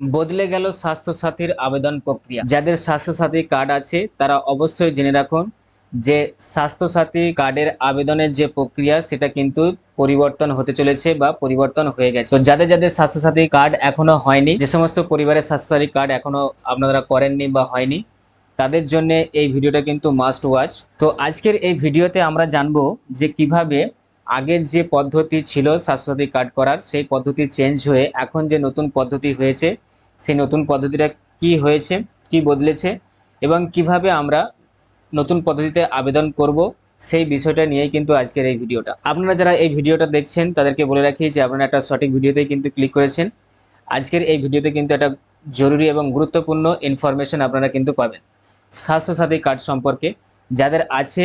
বদলে গেল স্বাস্থ্যসাথীর আবেদন প্রক্রিয়া। যাদের স্বাস্থ্যসাথী কার্ড আছে, তারা অবশ্যই জেনে রাখুন যে স্বাস্থ্যসাথী কার্ডের আবেদনের যে প্রক্রিয়া, সেটা কিন্তু পরিবর্তন হতে চলেছে বা পরিবর্তন হয়ে গেছে। যাদের যাদের স্বাস্থ্যসাথী কার্ড এখনও হয়নি, যে সমস্ত পরিবারের স্বাস্থ্যসাথী কার্ড এখনও আপনারা করেননি বা হয়নি, তাদের জন্য এই ভিডিওটা কিন্তু মাস্ট ওয়াচ তো, আজকের এই ভিডিওতে আমরা জানব যে কীভাবে আগের যে পদ্ধতি ছিল স্বাস্থ্যসাথী কার্ড করার, সেই পদ্ধতি চেঞ্জ হয়ে এখন যে নতুন পদ্ধতি হয়েছে সেই নতুন পদ্ধতিটা কি হয়েছে, কি বদলেছে এবং কীভাবে আমরা নতুন পদ্ধতিতে আবেদন করব, সেই বিষয়টা নিয়েই কিন্তু আজকের এই ভিডিওটা। আপনারা যারা এই ভিডিওটা দেখছেন, তাদেরকে বলে রাখি যে আপনারা একটা সঠিক ভিডিওতেই কিন্তু ক্লিক করেছেন। আজকের এই ভিডিওতে কিন্তু একটা জরুরি এবং গুরুত্বপূর্ণ ইনফরমেশন আপনারা কিন্তু পাবেন। স্বাস্থ্যসাথী কার্ড সম্পর্কে যাদের আছে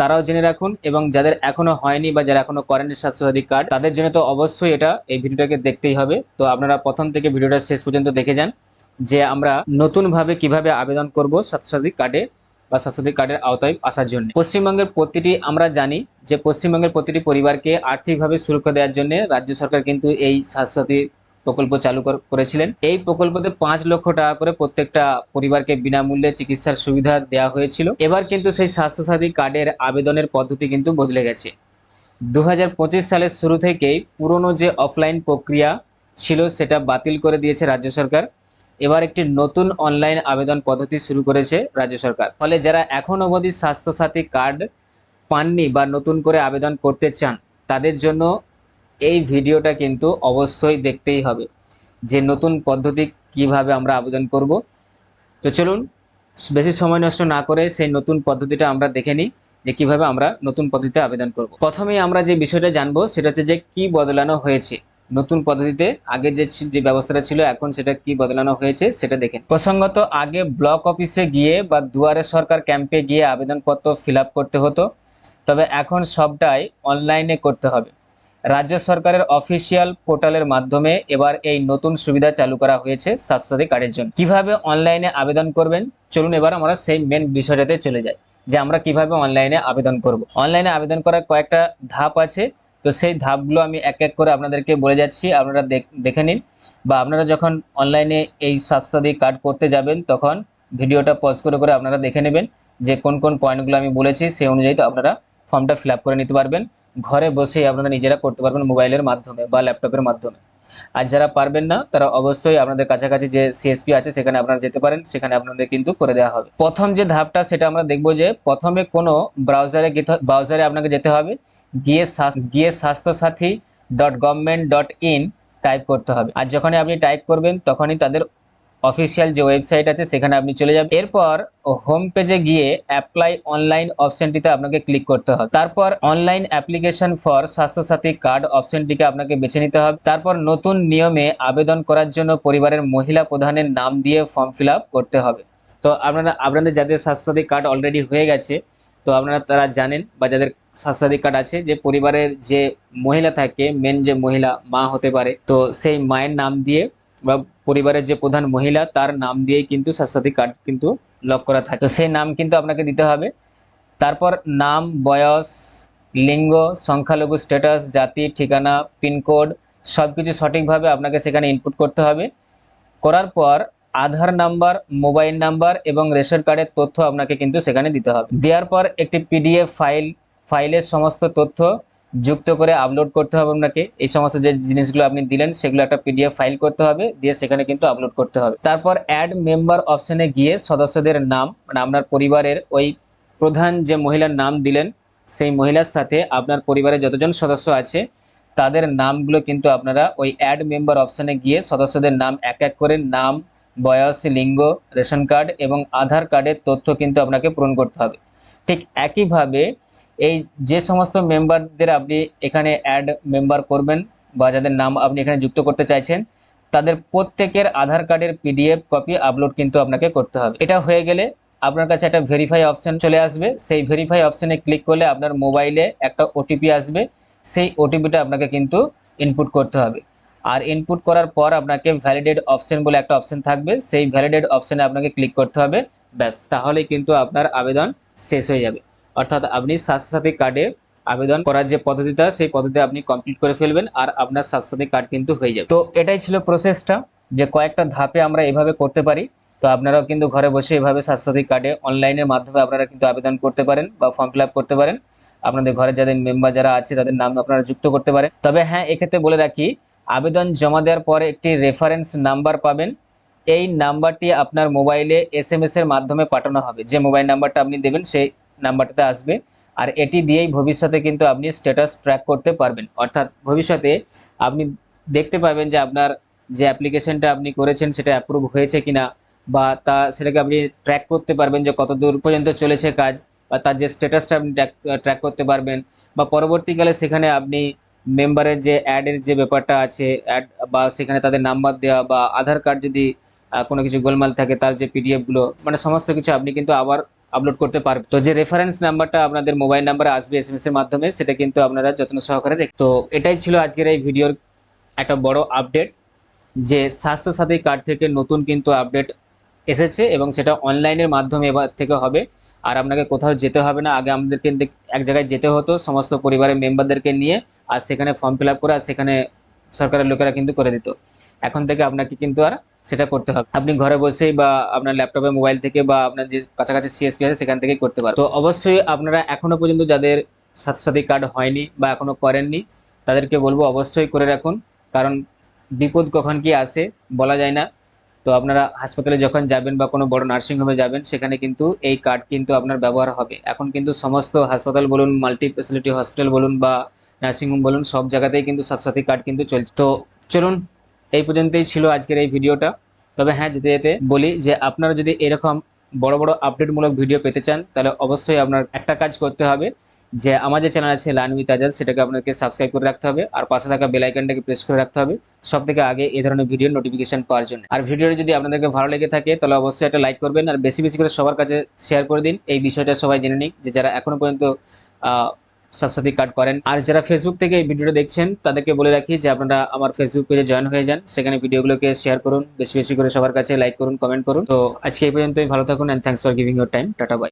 তারাও জেনে রাখুন এবং যাদের এখনও হয়নি বা যারা এখনও করেনি স্বাস্থ্যসাথী কার্ড, তাদের জন্য তো অবশ্যই এটা এই ভিডিওটাকে দেখতেই হবে। তো আপনারা প্রথম থেকে ভিডিওটা শেষ পর্যন্ত দেখে যান যে আমরা নতুনভাবে কীভাবে আবেদন করব স্বাস্থ্যসাথী কার্ডে বা স্বাস্থ্যসাথী কার্ডের আওতায় আসার জন্য। পশ্চিমবঙ্গের প্রতিটি, আমরা জানি যে পশ্চিমবঙ্গের প্রতিটি পরিবারকে আর্থিকভাবে সুরক্ষা দেওয়ার জন্য রাজ্য সরকার কিন্তু এই স্বাস্থ্যসাথী প্রকল্প চালু করেছিলেন। এই প্রকল্পতে পাঁচ লক্ষ টাকা করে প্রত্যেকটা পরিবারকে বিনামূল্যে চিকিৎসার সুবিধা দেওয়া হয়েছিল। এবার কিন্তু সেই স্বাস্থ্যসাথী কার্ডের আবেদনের পদ্ধতি কিন্তু বদলে গেছে। দু হাজার পঁচিশ সালের শুরু থেকেই পুরনো যে অফলাইন প্রক্রিয়া ছিল সেটা বাতিল করে দিয়েছে রাজ্য সরকার। এবার একটি নতুন অনলাইন আবেদন পদ্ধতি শুরু করেছে রাজ্য সরকার। ফলে যারা এখন অবধি স্বাস্থ্যসাথী কার্ড পাননি বা নতুন করে আবেদন করতে চান, তাদের জন্য এই ভিডিওটা কিন্তু অবশ্যই দেখতেই হবে যে নতুন পদ্ধতি কীভাবে আমরা আবেদন করব। তো চলুন, বেশি সময় নষ্ট না করে সেই নতুন পদ্ধতিটা আমরা দেখে নিই যে কীভাবে আমরা নতুন পদ্ধতিতে আবেদন করব। প্রথমেই আমরা যে বিষয়টা জানব সেটা হচ্ছে যে কি বদলানো হয়েছে। নতুন পদ্ধতিতে আগে যে যে ব্যবস্থাটা ছিল, এখন সেটা কি বদলানো হয়েছে সেটা দেখেন। প্রসঙ্গত, আগে ব্লক অফিসে গিয়ে বা দুয়ারে সরকার ক্যাম্পে গিয়ে আবেদনপত্র ফিল করতে হতো। তবে এখন সবটাই অনলাইনে করতে হবে। রাজ্য সরকারের অফিসিয়াল পোর্টালের মাধ্যমে এবার এই নতুন সুবিধা চালু করা হয়েছে স্বাস্থ্যসাথী কার্ডের জন্য। কীভাবে অনলাইনে আবেদন করবেন? চলুন এবার আমরা সেই মেন বিষয়টাতে চলে যাই, যে আমরা কীভাবে অনলাইনে আবেদন করব। অনলাইনে আবেদন করার কয়েকটা ধাপ আছে, তো সেই ধাপগুলো আমি এক এক করে আপনাদেরকে বলে যাচ্ছি, আপনারা দেখ- নিন। বা আপনারা যখন অনলাইনে এই স্বাস্থ্যসাথী কার্ড করতে যাবেন, তখন ভিডিওটা পজ করে করে আপনারা দেখে নেবেন যে কোন কোন পয়েন্টগুলো আমি বলেছি, সেই অনুযায়ী তো আপনারা ফর্মটা ফিল করে নিতে পারবেন। ঘরে বসেই আপনারা নিজেরা করতে পারবেন মোবাইলের মাধ্যমে বা ল্যাপটপের মাধ্যমে। আর যারা পারবেন না, তারা অবশ্যই আপনাদের কাছাকাছি যে সিএসপি আছে, সেখানে আপনারা যেতে পারেন, সেখানে আপনাদের কিন্তু করে দেওয়া হবে। প্রথম যে ধাপটা, সেটা আমরা দেখব যে প্রথমে কোনো ব্রাউজারে ব্রাউজারে আপনাকে যেতে হবে। গিয়ে গিয়ে Swasthya Sathi dot government dot in type করতে হবে। আর যখনই আপনি টাইপ করবেন, তখনই তাদের অফিসিয়াল যে ওয়েবসাইট আছে, সেখানে আপনি চলে যাবেন। এরপর হোম পেজে গিয়ে অ্যাপ্লাই অনলাইন অপশনটিতে আপনাকে ক্লিক করতে হবে। তারপর online application for Swasthya Sathi card অপশনটিকে আপনাকে বেছে নিতে হবে। তারপর নতুন নিয়মে আবেদন করার জন্য পরিবারের মহিলা প্রধানের নাম দিয়ে ফর্ম ফিল করতে হবে। তো আপনারা, আপনাদের যাদের স্বাস্থ্যসাথী কার্ড অলরেডি হয়ে গেছে, তো আপনারা তারা জানেন বা যাদের স্বাস্থ্যসাথী কার্ড আছে যে পরিবারের যে মহিলা থাকে মেন যে মহিলা, মা হতে পারে, তো সেই মায়ের নাম দিয়ে বা পরিবারের যে প্রধান মহিলা, তার নাম দিয়েই কিন্তু স্বাস্থ্যসাথী কার্ড কিন্তু লক করা থাকে। তো সেই নাম কিন্তু আপনাকে দিতে হবে। তারপর নাম, বয়স, লিঙ্গ, সংখ্যালঘু স্ট্যাটাস, জাতি, ঠিকানা, পিনকোড সব কিছু সঠিকভাবে আপনাকে সেখানে ইনপুট করতে হবে। করার পর আধার নাম্বার, মোবাইল নাম্বার এবং রেশন কার্ডের তথ্য আপনাকে কিন্তু সেখানে দিতে হবে। দেওয়ার পর একটি পিডিএফ ফাইল, ফাইলের সমস্ত তথ্য যুক্ত করে আপলোড করতে হবে আপনাকে। এই সমস্ত যে জিনিসগুলো আপনি দিলেন, সেগুলো একটা পিডিএফ ফাইল করতে হবে, দিয়ে সেখানে কিন্তু আপলোড করতে হবে। তারপর অ্যাড মেম্বার অপশনে গিয়ে সদস্যদের নাম মানে আপনার পরিবারের ওই প্রধান যে মহিলার নাম দিলেন, সেই মহিলার সাথে আপনার পরিবারে যতজন সদস্য আছে, তাদের নামগুলো কিন্তু আপনারা ওই অ্যাড মেম্বার অপশনে গিয়ে সদস্যদের নাম এক এক করে নাম, বয়স, লিঙ্গ, রেশন কার্ড এবং আধার কার্ডের তথ্য কিন্তু আপনাকে পূরণ করতে হবে। ঠিক একইভাবে এই যে সমস্ত মেম্বারদের আপনি এখানে অ্যাড মেম্বার করবেন বা যাদের নাম আপনি এখানে যুক্ত করতে চাইছেন, তাদের প্রত্যেকের আধার কার্ডের পিডিএফ কপি আপলোড কিন্তু আপনাকে করতে হবে। এটা হয়ে গেলে আপনার কাছে একটা ভেরিফাই অপশন চলে আসবে। সেই ভেরিফাই অপশনে ক্লিক করলে আপনার মোবাইলে একটা ওটিপি আসবে। সেই ওটিপিটা আপনাকে কিন্তু ইনপুট করতে হবে। আর ইনপুট করার পর আপনাকে ভ্যালিডেড অপশন বলে একটা অপশন থাকবে। সেই ভ্যালিডেড অপশনে আপনাকে ক্লিক করতে হবে। ব্যাস, তাহলেই কিন্তু আপনার আবেদন শেষ হয়ে যাবে। অর্থাৎ আপনি স্বাস্থ্যসাথী কার্ডে আবেদন করার যে পদ্ধতিটা, সেই পদ্ধতি আপনি কমপ্লিট করে ফেলবেন আর আপনার স্বাস্থ্যসাথী কার্ড কিন্তু হয়ে যাবে। তো এটাই ছিল প্রসেসটা যে কয়েকটা ধাপে আমরা এভাবে করতে পারি। তো আপনারাও কিন্তু ঘরে বসে এভাবে স্বাস্থ্যসাথী কার্ডে অনলাইনের মাধ্যমে আপনারা কিন্তু আবেদন করতে পারেন বা ফর্ম ফিল করতে পারেন। আপনাদের ঘরে যাদের মেম্বার যারা আছে, তাদের নাম আপনারা যুক্ত করতে পারেন। তবে হ্যাঁ এক্ষেত্রে বলে রাখি, আবেদন জমা দেওয়ার পরে একটি রেফারেন্স নাম্বার পাবেন। এই নাম্বারটি আপনার মোবাইলে এস এম এর মাধ্যমে পাঠানো হবে। যে মোবাইল নাম্বারটা আপনি দেবেন, সেই নাম্বারটাতে আসবে। আর এটি দিয়েই ভবিষ্যতে কিন্তু আপনি স্ট্যাটাস ট্র্যাক করতে পারবেন। অর্থাৎ ভবিষ্যতে আপনি দেখতে পাবেন যে আপনার যে অ্যাপ্লিকেশনটা আপনি করেছেন সেটা অ্যাপ্রুভ হয়েছে কিনা বা তা সেটাকে আপনি ট্র্যাক করতে পারবেন যে কত দূর পর্যন্ত চলেছে কাজ বা তার যে স্ট্যাটাসটা আপনি ট্র্যাক করতে পারবেন। বা পরবর্তীকালে সেখানে আপনি মেম্বারের যে অ্যাডের যে ব্যাপারটা আছে অ্যাড বা সেখানে তাদের নাম্বার দেওয়া বা আধার কার্ড যদি কোনো কিছু গোলমাল থাকে তার যে পিডিএফগুলো মানে সমস্ত কিছু আপনি কিন্তু আবার আপলোড করতে পারবে। তো যে রেফারেন্স নাম্বারটা আপনাদের মোবাইল নাম্বারে আসবে এস এম এর মাধ্যমে, সেটা কিন্তু আপনারা যত্ন সহকারে দেখ তো এটাই ছিল আজকের এই ভিডিওর একটা বড় আপডেট যে স্বাস্থ্যসাথী কার্ড থেকে নতুন কিন্তু আপডেট এসেছে এবং সেটা অনলাইনের মাধ্যমে এবার থেকে হবে। আর আপনাকে কোথাও যেতে হবে না, আগে আমাদেরকে এক জায়গায় যেতে হতো, সমস্ত পরিবারের মেম্বারদেরকে নিয়ে, আর সেখানে ফর্ম ফিল আপ করে, আর সেখানে সরকারের লোকেরা কিন্তু করে দিত। এখন থেকে আপনাকে কিন্তু আর সেটা করতে হবে। আপনি ঘরে বসেই বা আপনার ল্যাপটপে মোবাইল থেকে বা আপনার যে কাছাকাছি সিএসপি আছে, সেখান থেকেই করতে পারেন তো অবশ্যই আপনারা এখনও পর্যন্ত যাদের স্বাস্থ্যসাথী কার্ড হয়নি বা এখনও করেননি, তাদেরকে বলব অবশ্যই করে রাখুন। কারণ বিপদ কখন কি আসে বলা যায় না। তো আপনারা হাসপাতালে যখন যাবেন বা কোনো বড় নার্সিং হোমে যাবেন, সেখানে কিন্তু এই কার্ড কিন্তু আপনার ব্যবহার হবে। এখন কিন্তু সমস্ত হাসপাতাল বলুন মাল্টি হসপিটাল বলুন বা নার্সিং হোম বলুন, সব জায়গাতেই কিন্তু স্বাস্থ্যসাথী কার্ড কিন্তু চলছে। তো চলুন এই পর্যন্তই ছিল আজকের এই ভিডিওটা। তবে হ্যাঁ যেতে যেতে বলি যে আপনারা যদি এরকম বড় বড় আপডেটমূলক ভিডিও পেতে চান, তাহলে অবশ্যই আপনার একটা কাজ করতে হবে যে আমার যে চ্যানেল আছে লানমি তাজাদ, সেটাকে আপনাকে সাবস্ক্রাইব করে রাখতে হবে আর পাশে থাকা বেল আইকনটাকে প্রেস করে রাখতে হবে সব থেকে আগে এই ধরনের ভিডিও নোটিফিকেশন পাওয়ার জন্য। আর ভিডিওটি যদি আপনাদেরকে ভালো লেগে থাকে, তাহলে অবশ্যই একটা লাইক করবেন আর বেশি বেশি করে সবার কাছে শেয়ার করে দিন। এই বিষয়টা সবাই জেনে নিক যে যারা এখনও পর্যন্ত স্বাস্থ্যসাথী কার্ড করেন। আর যারা ফেসবুক থেকে এই ভিডিওটা দেখছেন, তাদেরকে বলে রাখি যে আপনারা আমার ফেসবুক পেজে জয়েন হয়ে যান। সেখানে ভিডিওগুলোকে শেয়ার করুন, বেশি বেশি করে সবার কাছে লাইক করুন কমেন্ট করুন। তো আজকে এই পর্যন্তই, ভালো থাকুন and thanks for giving your time tata bye